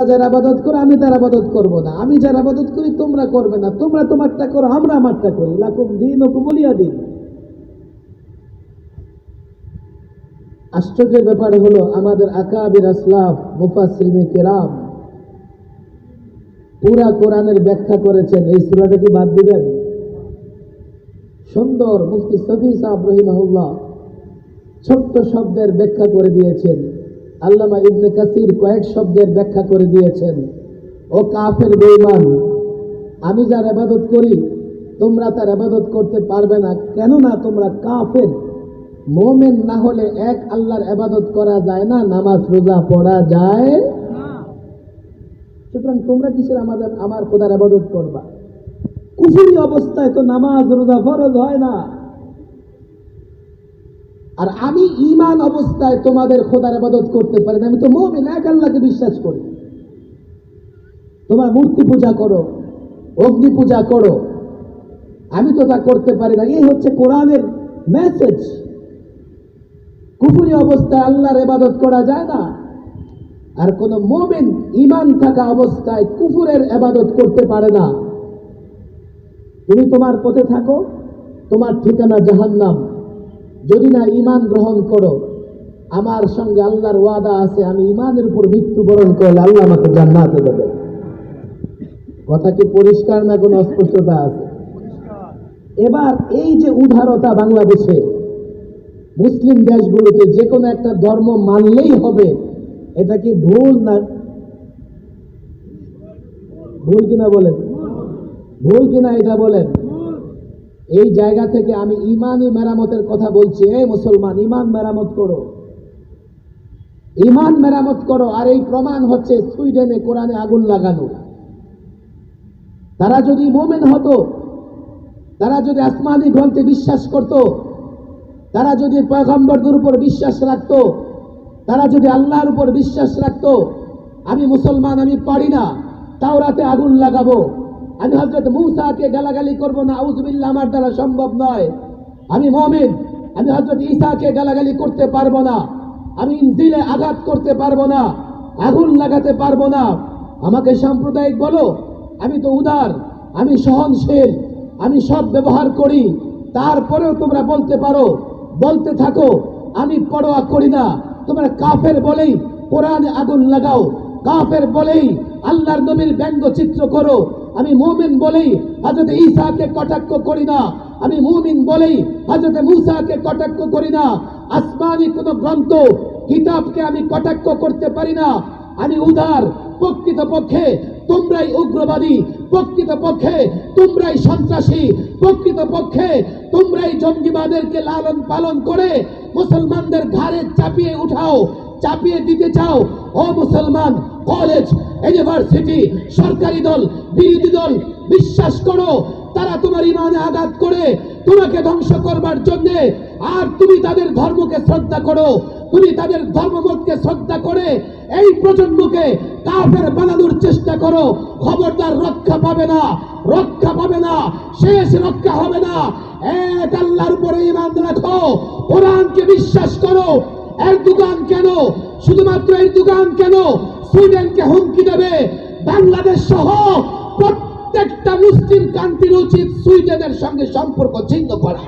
আবাদত আমি আবাদত করব না। আমি আবাদত করি, তোমরা করবে না। তোমরা তোমারটা করো, আমরা আমারটা করি। লাকুম দিন কুমলিয়া দিন। আশ্চর্যের ব্যাপারে হলো, আমাদের আকাবির আসলাফ মুফাসিনে কেরাম পুরা কোরআনের ব্যাখ্যা করেছেন। এই সুরাটা কি বাদ দিবেন? সুন্দর মুফতি সফি সাহেব রহিমাহুল্লাহ ছোট্ট শব্দের ব্যাখ্যা করে দিয়েছেন। আল্লামা ইবনে কাসির কয়েক শব্দের ব্যাখ্যা করে দিয়েছেন। ও কাফের বেঈমান, আমি যার আবাদত করি, তোমরা তার আবাদত করতে পারবে না। কেননা তোমরা কাফের। মোমেন না হলে এক আল্লাহর আবাদত করা যায় না, নামাজ, রোজা পড়া যায় সুতরাং তোমরা কিসের আমাদের, আমার খোদার আবাদত করবা? কুফুরি অবস্থায় তো নামাজ, রোজা ফরজ হয় না। আর আমি ইমান অবস্থায় তোমাদের খোদার আবাদত করতে পারি না। আমি তো মোমিন, এক আল্লাহকে বিশ্বাস করি। তোমরা মূর্তি পূজা করো, অগ্নি পূজা করো। আমি তো তা করতে পারি না। এই হচ্ছে কোরআনের মেসেজ কুপুরি অবস্থায় আল্লাহর এবাদত করা যায় না। আর কোন মোমিন ইমান থাকা অবস্থায় কুফুরের এবাদত করতে পারে না। তুমি তোমার পথে থাকো, তোমার ঠিকানা জাহান্নাম। যদি না ইমান গ্রহণ করো, আমার সঙ্গে আল্লাহর ওয়াদা আছে, আমি ইমানের উপর মৃত্যুবরণ করলে আল্লাহ আমাকে জান্নাতে দেবে। কথা কি পরিষ্কার না কোনো অস্পষ্টতা আছে? এবার এই যে উদারতা বাংলাদেশে, মুসলিম দেশগুলোতে যে কোনো একটা ধর্ম মানলেই হবে, এটা কি ভুল না ভুল কিনা বলেন? ভুল কিনা এটা বলেন? এই জায়গা থেকে আমি ইমানই মেরামতের কথা বলছি। এই মুসলমান, ইমান মেরামত করো। ইমান মেরামত করো। আর এই প্রমাণ হচ্ছে সুইডেনে কোরআনে আগুন লাগানো। তারা যদি মোমেন হতো, তারা যদি আসমানি গ্রন্থে বিশ্বাস করত, তারা যদি পয়গম্বরদের উপর বিশ্বাস রাখত, তারা যদি আল্লাহর উপর বিশ্বাস রাখত, আমি মুসলমান, আমি পারি না তাও রাতে আগুন লাগাবো। আমি হজরত মুসাকে গালাগালি করব না আউজবিল্লা আমার দ্বারা সম্ভব নয়। আমি মমিন, আমি হজরত ঈসাকে গালাগালি করতে পারব না। আমি ইনজিলে আঘাত করতে পারব না, আগুন লাগাতে পারব না। আমাকে সাম্প্রদায়িক বলো, আমি তো উদার, আমি সহনশীল, আমি সব ব্যবহার করি। তারপরেও তোমরা বলতে পারো, বলতে থাকো, আমি পরোয়া করি না। তোমরা কাফের বলেই কোরআনে আগুন লাগাও, কাফের বলেই আল্লাহর নবীর ব্যঙ্গচিত্র করো। আমি মুমিন বলেই হজরত ঈসাকে কটাক্ষ করি না। আমি মুমিন বলেই হজরত মুসাকে কটাক্ষ করি না। আসমানি কোন গ্রন্থ, কিতাবকে আমি কটাক্ষ করতে পারি না। আমি উদার প্রকৃত পক্ষে তোমরাই উগ্রবাদী প্রকৃত পক্ষে তোমরাই সন্ত্রাসী প্রকৃত পক্ষে তোমরাই জঙ্গিবাদেরকে লালন পালন করে মুসলমানদের ঘাড়ে চাপিয়ে উঠাও, চাপিয়ে দিতে চাও। ও মুসলমান কলেজ ইউনিভার্সিটি সরকারি দল, বিরোধী দল, বিশ্বাস করো, তারা তোমার ইমানে আঘাত করে তোমাকে ধ্বংস করবার জন্য আর তুমি তাদের ধর্মকে শ্রদ্ধা করো, তুমি তাদের ধর্মমতকে শ্রদ্ধা করে এই প্রজন্মকে কাফের বানানোর চেষ্টা করো, খবরদার রক্ষা পাবে না, রক্ষা পাবে না, শেষ রক্ষা হবে না। এক আল্লাহর উপরে ইমান রাখো, কোরআনকে বিশ্বাস করো এর দোকান কেন, শুধুমাত্র এই দোকান কেন সুইডেনকে হুমকি দেবে। বাংলাদেশ সহ প্রত্যেকটা মুসলিম কান্ট্রির উচিত সুইডেনের সঙ্গে সম্পর্ক ছিন্ন করা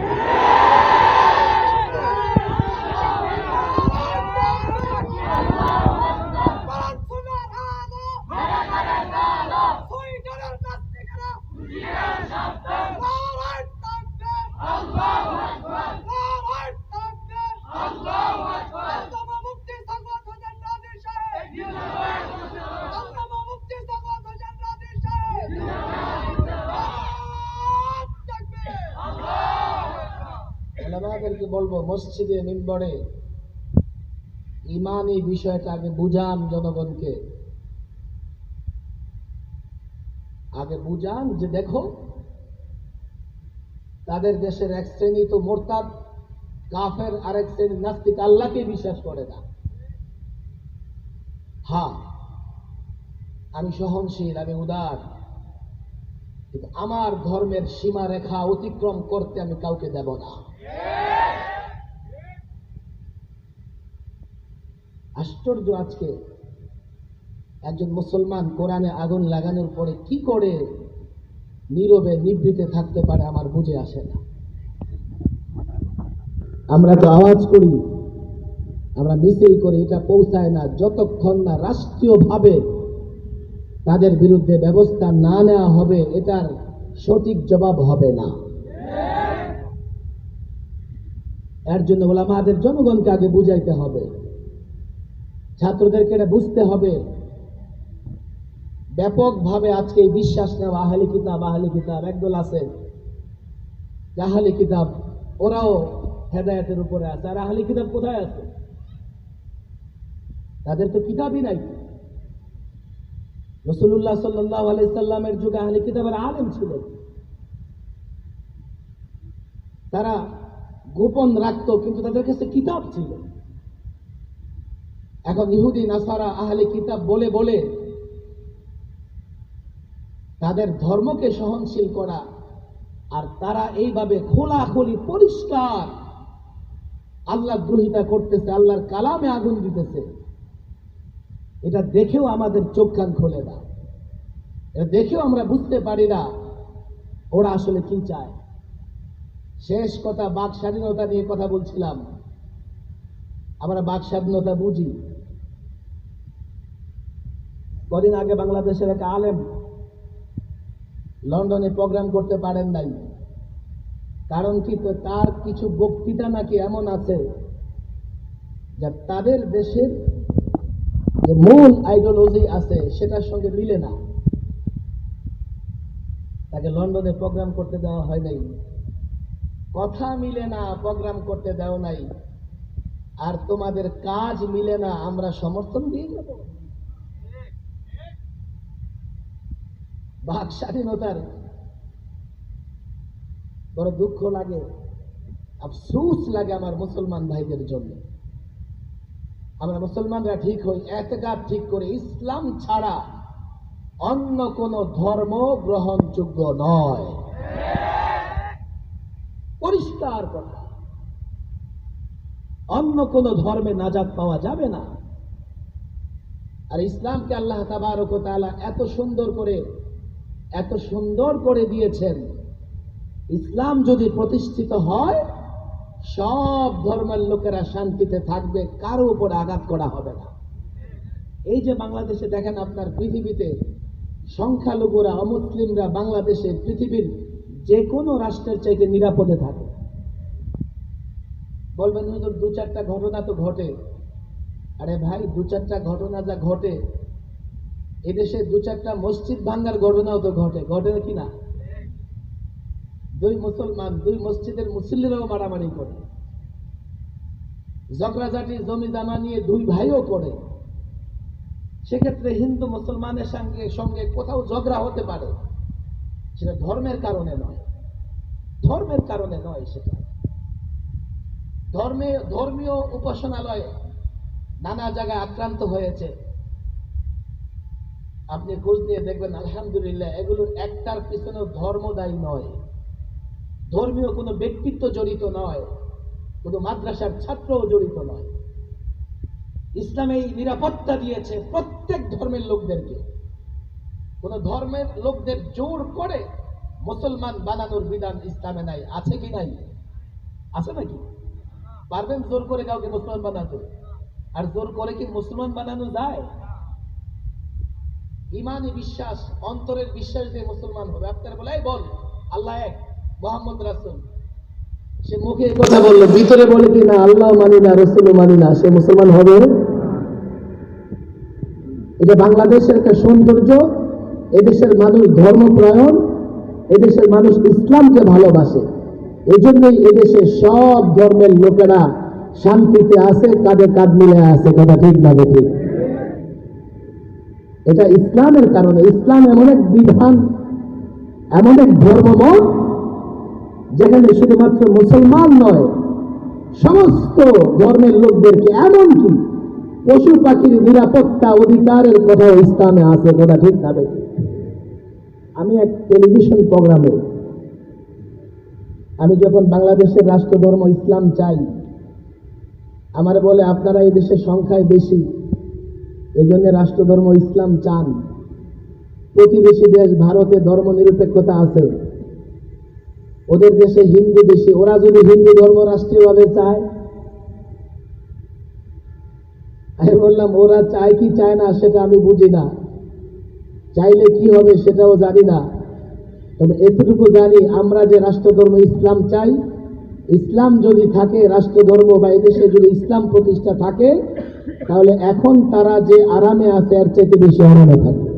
পড়াশোনার আলো সুইডেনের নাস্তিকেরা নারায়ণ তাকবীর নারায়ণ তাকবীর আল্লামা মুফতি সাগত হোসেন রাজি সাহেব আল্লামা মুফতি সাগত হোসেন রাজি সাহেব নারায়ণ তাকবীর ওলামাদেরকে বলব মসজিদে মিম্বরে ইমান এই বিষয়টা আগে বুঝান জনগণকে। আগে বুঝান যে দেখো, তাদের দেশের এক শ্রেণি তো মোরতাদ, কাফের আরেক শ্রেণি নাস্তিক আল্লাহকে বিশ্বাস করে না। হ্যাঁ আমি সহনশীল, আমি উদার। কিন্তু আমার ধর্মের সীমা রেখা অতিক্রম করতে আমি কাউকে দেব না। আশ্চর্য আজকে। একজন মুসলমান কোরআনে আগুন লাগানোর পরে কি করে নীরবে নিবৃতে থাকতে পারে আমার বুঝে আসে না। আমরা তো আওয়াজ করি, আমরা মিছিল করি, এটা পৌঁছায় না। যতক্ষণ না রাষ্ট্রীয়ভাবে তাদের বিরুদ্ধে ব্যবস্থা না নেওয়া হবে, এটার সঠিক জবাব হবে না। এর জন্য ওলামাদের জনগণকে আগে বুঝাইতে হবে। ছাত্রদেরকে এটা বুঝতে হবে। ব্যাপকভাবে আজকে এই বিশ্বাস নেওয়া, আহালি কিতাব আহালি কিতাব, একদল আছে। আহালি কিতাব, ওরাও হেদায়তের উপরে আছে। আর আহালি কিতাব কোথায় আছে? তাদের তো কিতাবই নাই। রসুল্লাহ সাল্লাহ আলাইসাল্লামের যুগে আহলে কিতাবের আলেম ছিল। তারা গোপন রাখতো, কিন্তু তাদের কাছে কিতাব ছিল। এখন ইহুদি, নাসারা, আহলে কিতাব বলে বলে তাদের ধর্মকে সহনশীল করা আর তারা এইভাবে খোলাখুলি পরিষ্কার আল্লাহ দ্রোহিতা করতেছে, আল্লাহর কালামে আগুন দিতেছে। এটা দেখেও আমাদের চোখ কান খোলে না। এটা দেখেও আমরা বুঝতে পারি না ওরা আসলে কি চায়। শেষ কথা বাক স্বাধীনতা নিয়ে কথা বলছিলাম। আমরা বাক স্বাধীনতা বুঝি। কদিন আগে বাংলাদেশের এক আলেম লন্ডনে প্রোগ্রাম করতে পারেন নাই। কারণ কি? তার কিছু বক্তৃতা নাকি এমন আছে যা তাদের দেশের যে মূল আইডিওলজি আছে, সেটার সঙ্গে মিলে না। তাকে লন্ডনে প্রোগ্রাম করতে দেওয়া হয় নাই। কথা মিলে না, প্রোগ্রাম করতে দেওয়া নাই। আর তোমাদের কাজ মিলে না, আমরা সমর্থন দিয়ে যাব। বাক স্বাধীনতার বড় দুঃখ লাগে, আফসুস লাগে আমার মুসলমান ভাইদের জন্য। আমরা মুসলমানরা ঠিক হই, এতেকার ঠিক করে ইসলাম ছাড়া অন্য কোন ধর্ম গ্রহণযোগ্য নয়। পরিষ্কার কথা। অন্য কোন ধর্মে নাজাত পাওয়া যাবে না। আর ইসলামকে আল্লাহ তাবারক ও তাআলা এত সুন্দর করে এত সুন্দর করে দিয়েছেন। ইসলাম যদি প্রতিষ্ঠিত হয়, সব ধর্মের লোকেরা শান্তিতে থাকবে, কারও উপর আঘাত করা হবে না। এই যে বাংলাদেশে দেখেন আপনার পৃথিবীতে সংখ্যালঘুরা, অমুসলিমরা বাংলাদেশে পৃথিবীর যে কোনো রাষ্ট্রের চাইতে নিরাপদে থাকে। বলবেন দু চারটা ঘটনা তো ঘটে। আরে ভাই দু চারটা ঘটনা যা ঘটে এদেশে দু চারটা মসজিদ ভাঙ্গার ঘটনাও তো ঘটে। ঘটে কি না? দুই মুসলমান, দুই মসজিদের মুসল্লিরাও মারামারি করে। ঝগড়াঝাটি জমি জামা নিয়ে দুই ভাইও করে। সেক্ষেত্রে হিন্দু মুসলমানের সঙ্গে সঙ্গে কোথাও ঝগড়া হতে পারে। সেটা ধর্মের কারণে নয়। ধর্মের কারণে নয় সেটা। ধর্মে, ধর্মীয় উপাসনালয়ে নানা জায়গায় আক্রান্ত হয়েছে। আপনি খোঁজ নিয়ে দেখবেন, আলহামদুলিল্লাহ, এগুলোর একটার পিছনে ধর্ম দায়ী নয়। ধর্মীয় কোনো ব্যক্তিত্ব জড়িত নয়, কোনো মাদ্রাসার ছাত্রও জড়িত নয়। ইসলাম এই নিরাপত্তা দিয়েছে প্রত্যেক ধর্মের লোকদেরকে। কোন ধর্মের লোকদের জোর করে মুসলমান বানানোর বিধান ইসলামে নাই, আছে কি নাই? আছে নাকি? পারবেন জোর করে কাউকে মুসলমান বানাতে? আর জোর করে কি মুসলমান বানানো যায়? ইমানি বিশ্বাস, অন্তরের বিশ্বাস দিয়ে মুসলমান হবে। আপনার বলে বল, আল্লাহ এক, মোহাম্মদ রাসুল। সে মুখে কথা বলল, ভিতরে বলে কি না, আল্লাহ মানি না রসুল মানি না, সে মুসলমান হবে? এটা বাংলাদেশের একটা সৌন্দর্য, এদেশের মানুষ ধর্মপ্রায়ণ, এদেশের মানুষ ইসলামকে ভালোবাসে। এই জন্যই এদেশে সব ধর্মের লোকেরা শান্তিতে আছে, কাঁধে কাঁধ মিলে আছে, কথা ঠিক না ঠিক এটা ইসলামের কারণে, ইসলাম এমন এক বিধান, এমন এক ধর্মমত, যেখানে শুধুমাত্র মুসলমান নয়, সমস্ত ধর্মের লোকদেরকে, এমনকি পশু পাখির নিরাপত্তা অধিকারের কথা ইসলামে আছে কথা ঠিক না আমি এক টেলিভিশন প্রোগ্রামে, আমি যখন বাংলাদেশের রাষ্ট্রধর্ম ইসলাম চাই, আমার বলে, আপনারা এই দেশের সংখ্যায় বেশি এই জন্য রাষ্ট্রধর্ম ইসলাম চান। প্রতিবেশী দেশ ভারতে ধর্ম নিরপেক্ষতা আছে। ওদের দেশে হিন্দু বেশি, ওরা যদি হিন্দু ধর্ম রাষ্ট্রীয়ভাবে চায়? আমি বললাম, ওরা চায় কি চায় না সেটা আমি বুঝি না। চাইলে কি হবে সেটাও জানি না। তবে এতটুকু জানি, আমরা যে রাষ্ট্রধর্ম ইসলাম চাই, ইসলাম যদি থাকে, রাষ্ট্রধর্ম বা এদেশে যদি ইসলাম প্রতিষ্ঠা থাকে তাহলে এখন তারা যে আরামে আছে আর চাইতে বেশি আরামে থাকবে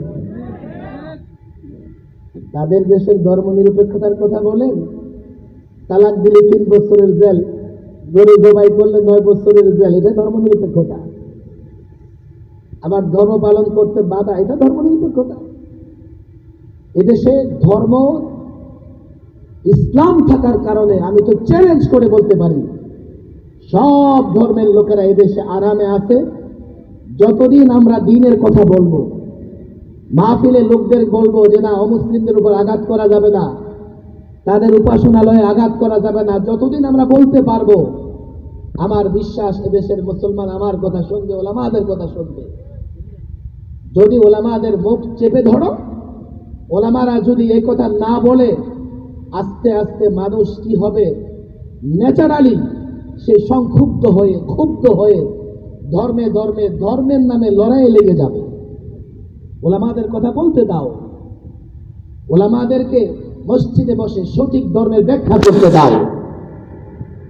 তাদের দেশের ধর্ম নিরপেক্ষতার কথা বলেন। তালাক দিলে তিন বছরের জেল, গরু জবাই করলে নয় বছরের জেল, এটা ধর্ম নিরপেক্ষতা আবার ধর্ম পালন করতে বাধা, এটা ধর্ম নিরপেক্ষতা এদেশে ধর্ম ইসলাম থাকার কারণে, আমি তো চ্যালেঞ্জ করে বলতে পারি, সব ধর্মের লোকেরা এদেশে আরামে আছে। যতদিন আমরা দিনের কথা বলব মা মাহফিলে লোকদের বলব যে না, অমুসলিমদের উপর আঘাত করা যাবে না, তাদের উপাসনালয়ে আঘাত করা যাবে না, যতদিন আমরা বলতে পারব, আমার বিশ্বাস এদেশের মুসলমান আমার কথা শুনবে, ওলামাদের কথা শুনবে। যদি ওলামাদের মুখ চেপে ধরো, ওলামারা যদি এই কথা না বলে, আস্তে আস্তে মানুষ কি হবে? ন্যাচারালি সে সংক্ষুব্ধ হয়ে, ক্ষুব্ধ হয়ে ধর্মে ধর্মে, ধর্মের নামে লড়াই লেগে যাবে। ওলামাদের কথা বলতে দাও। ওলামাদেরকে মসজিদে বসে সঠিক ধর্মের ব্যাখ্যা করতে দাও।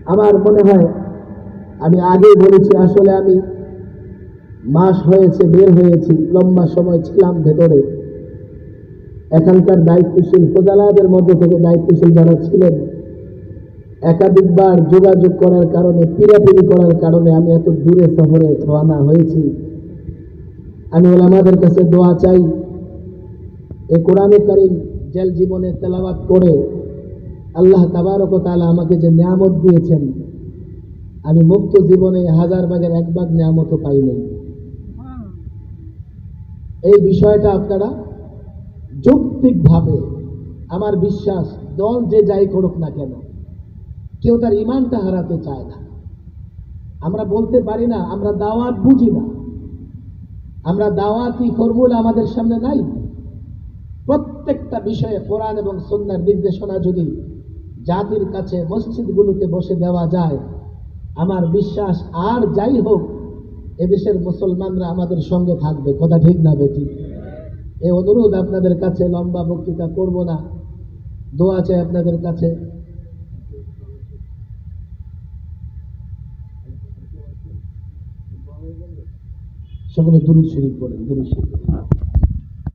আমার মনে হয়, আমি আগেই বলেছি, আসলে আমি মাস হয়েছে, বের হয়েছি, লম্বা সময় ছিলাম ভেতরে। এখানকার দায়িত্বশীল উপজেলাদের মধ্যে থেকে দায়িত্বশীল যারা ছিলেন একাধিকবার যোগাযোগ করার কারণে, পিড়াপিড়ি করার কারণে আমি এত দূরে শহরে রওনা হয়েছি। আমি ওলামাদের কাছে দোয়া চাই, এ কোরআনে কারিম জেল জীবনে তেলাবাত করে আল্লাহ তাবারক ও তাআলা আমাকে যে নিয়ামত দিয়েছেন, আমি মুক্ত জীবনে হাজার ভাগের এক ভাগ নিয়ামতও পাই নাই। এই বিষয়টা আপনারা যৌক্তিকভাবে আমার বিশ্বাস, দল যে যাই করুক না কেন কেউ তার ইমানটা হারাতে চায় না। আমরা বলতে পারি না, আমরা দাওয়াত বুঝি না। আমরা দাওয়াতি ফর্মুলা আমাদের সামনে নাই। প্রত্যেকটা বিষয়ে কোরআন এবং সন্ন্যার নির্দেশনা যদি জাতির কাছে মসজিদগুলোতে বসে দেওয়া যায়, আমার বিশ্বাস আর যাই হোক, এদেশের মুসলমানরা আমাদের সঙ্গে থাকবে। কথা ঠিক না বেটি? এই অনুরোধ আপনাদের কাছে, লম্বা বক্তৃতা করব না। দোয়া চাই আপনাদের কাছে। সকলে দুরুদ শরীফ বলেন দুরুদ শরীফ